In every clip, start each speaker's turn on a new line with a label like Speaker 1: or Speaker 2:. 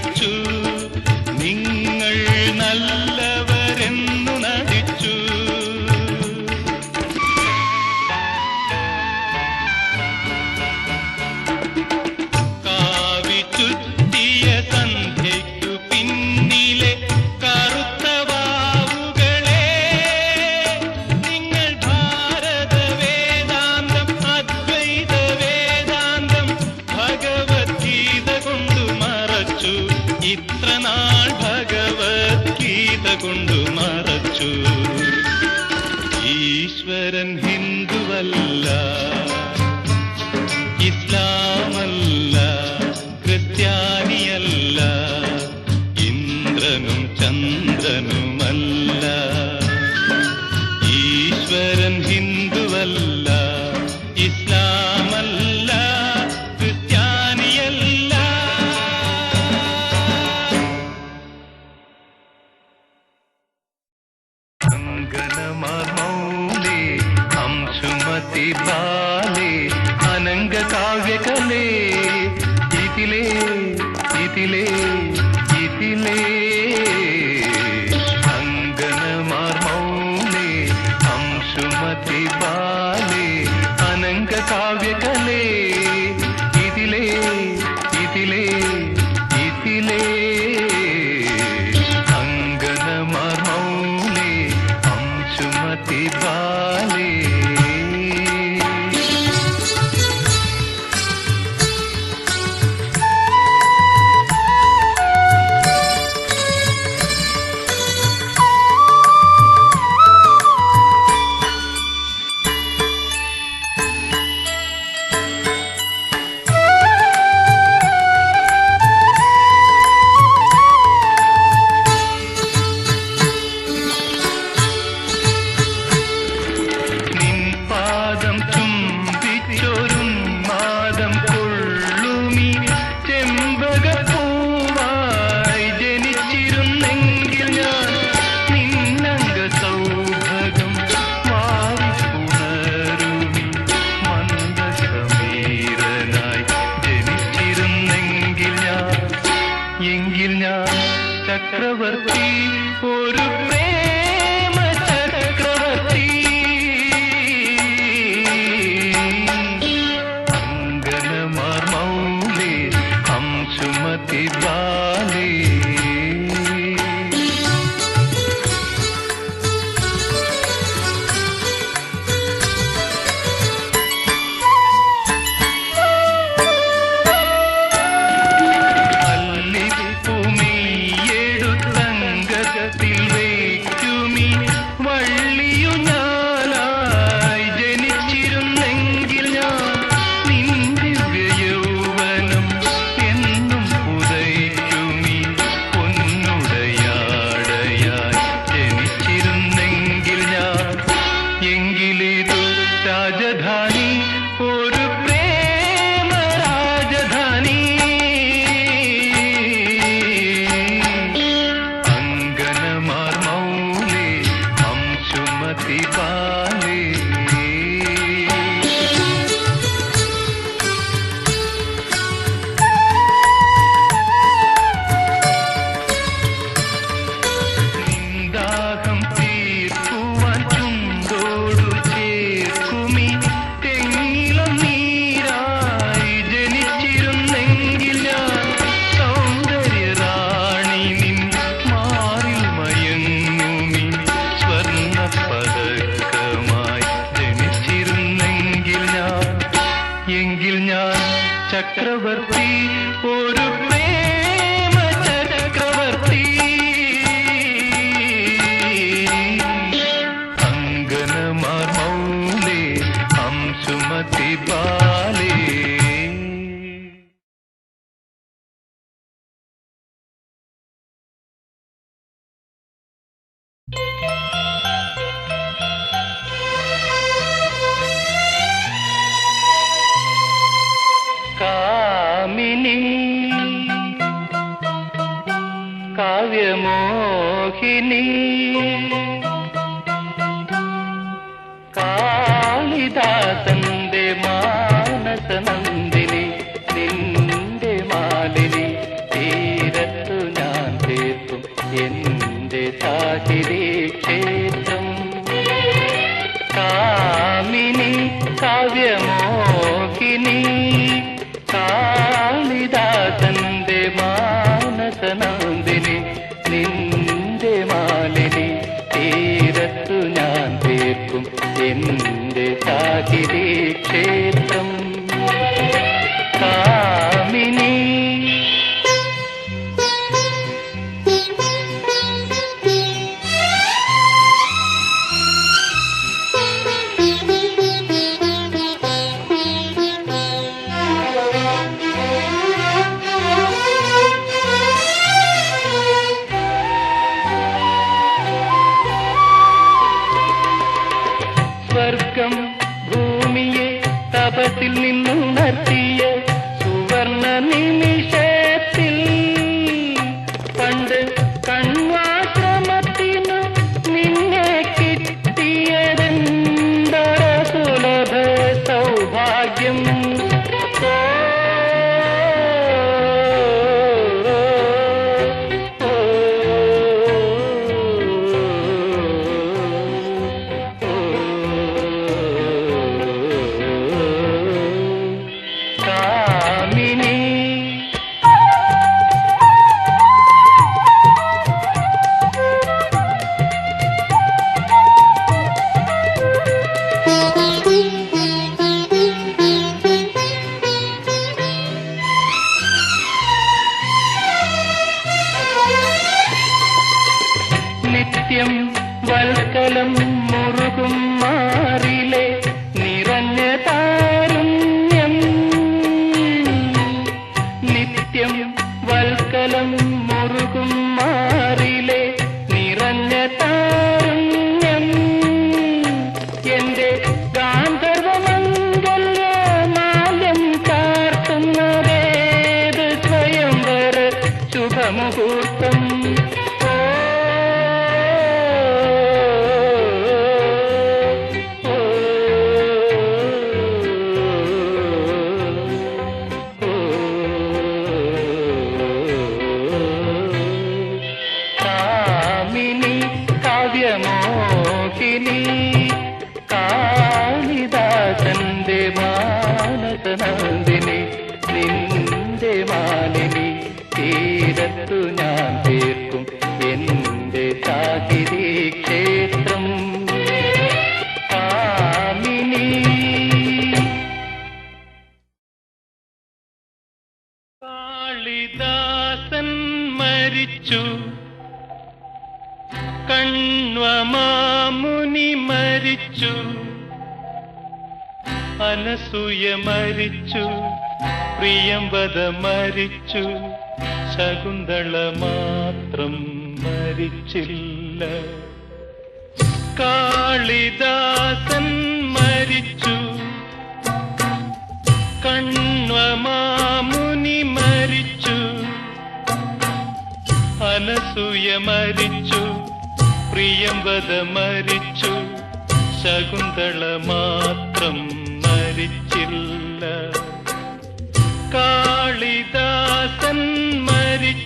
Speaker 1: to ഇത്ര നാൾ ഭഗവത്ഗീത കൊണ്ടു മറച്ചു. ഈശ്വരൻ ഹിന്ദുവല്ല. baby. சக்கரவர்த்தி ஒரு ಮೋಹಿನೀ നിത്യം വൽക്കലം മുറുകും മാറിലെ നിറഞ്ഞ അനസൂയ മരിച്ചു പ്രിയംവത മരിച്ചു ശകുന്തള മാത്രം മരിച്ചില്ല. കാളിദാസൻ മരിച്ചു കണ്വമാമുനി മരിച്ചു അനസൂയ മരിച്ചു പ്രിയംവത മരിച്ചു ശകുന്തള മാത്രം മരിച്ചില്ല കാളിദാസൻ മരിച്ച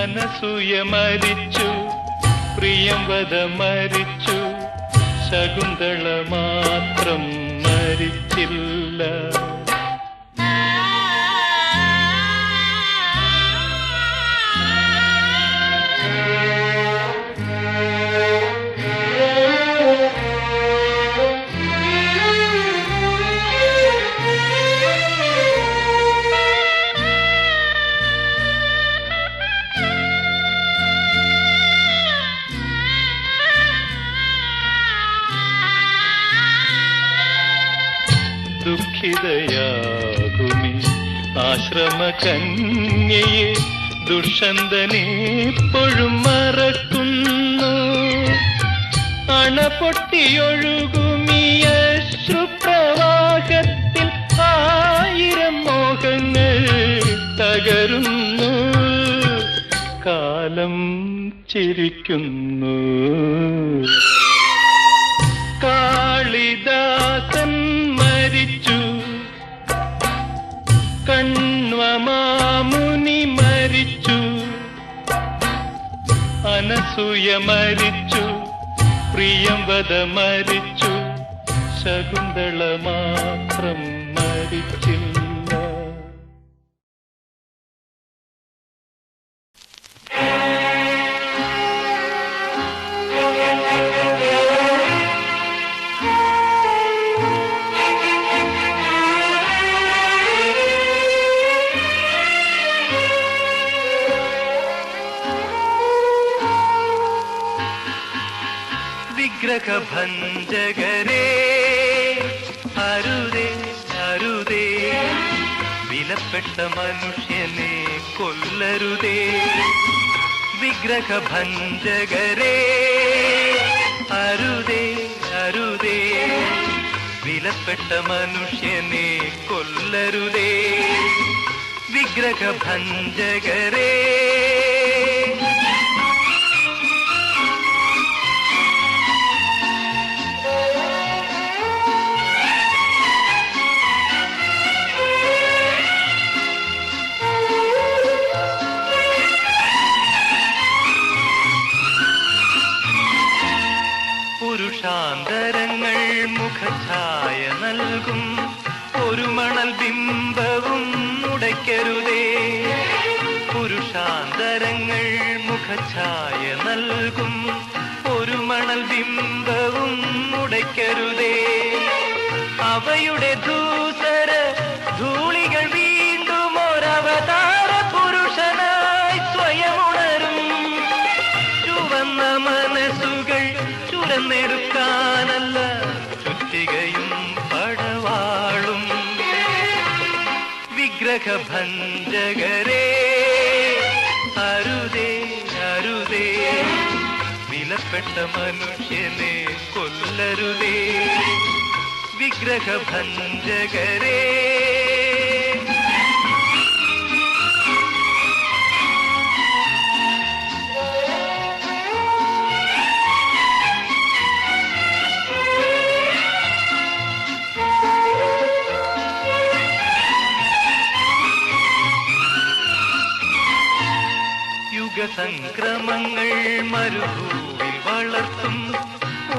Speaker 1: അനസൂയ മരിച്ചു പ്രിയംവദ മരിച്ചു ശകുന്തള മാത്രം മരിച്ചില്ല. ദുഃഖിതയാകുമി ആശ്രമ കന്യയെ ദുഷ്യന്തനെപ്പോഴും മറക്കുന്നു. അണ പൊട്ടിയൊഴുകുമി അശ്രുപ്രവാഹത്തിൽ ആയിരം മോഹങ്ങൾ തകരുന്നു. കാലം ചിരിക്കുന്നു. അനസൂയ മരിച്ചു പ്രിയം വധ മരിച്ചു ശകുന്തള മാത്രം വിഗ്രഹഭഞ്ജകരേ അരുതേ അരുതേ വിലപ്പെട്ട മനുഷ്യനെ കൊല്ലരുതേ. വിഗ്രഹഭഞ്ജകരേ അരുതേ അരുതേ വിലപ്പെട്ട മനുഷ്യനെ കൊല്ലരുതേ. വിഗ്രഹഭഞ്ജകരേ പുരുഷാന്തരങ്ങൾ മുഖഛായ നൽകും. ഒരു മണൽ ബിംബവും ഉടയ്ക്കരുതേ. പുരുഷാന്തരങ്ങൾ മുഖഛായ നൽകും. ഒരു മണൽ ബിംബവും ഉടയ്ക്കരുതേ. അവയുടെ ധൂസര ധൂളികൾ ചുറ്റികയും പടവാളും വിഗ്രഹഭഞ്ജകരേ. അരുതേ അരുതേ വിലപ്പെട്ട മനുഷ്യനെ കൊല്ലരുതേ. വിഗ്രഹഭഞ്ജകരേ. യുഗസംക്രമങ്ങൾ മരുഭൂവിൽ വളർത്തും.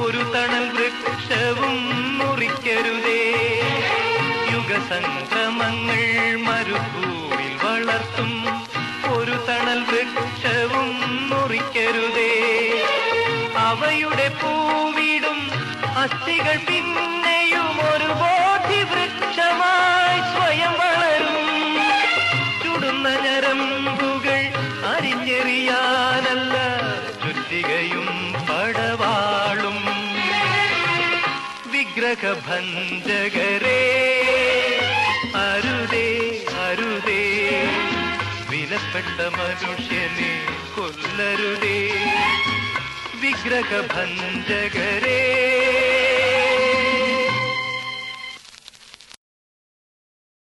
Speaker 1: ഒരു തണൽ വൃക്ഷവും മുറിക്കരുതേ. യുഗസംക്രമങ്ങൾ മരുഭൂവിൽ വളർത്തും. ഒരു തണൽ വൃക്ഷവും മുറിക്കരുതേ. അവയുടെ പൂവിടും അസ്ഥികൾ പിന്നെയും വിഗ്രഹഭഞ്ജകരേ അരുതേ അരുതേ വിലപ്പെട്ട മനുഷ്യനെ കൊല്ലരുതേ. വിഗ്രഹഭഞ്ജകരേ.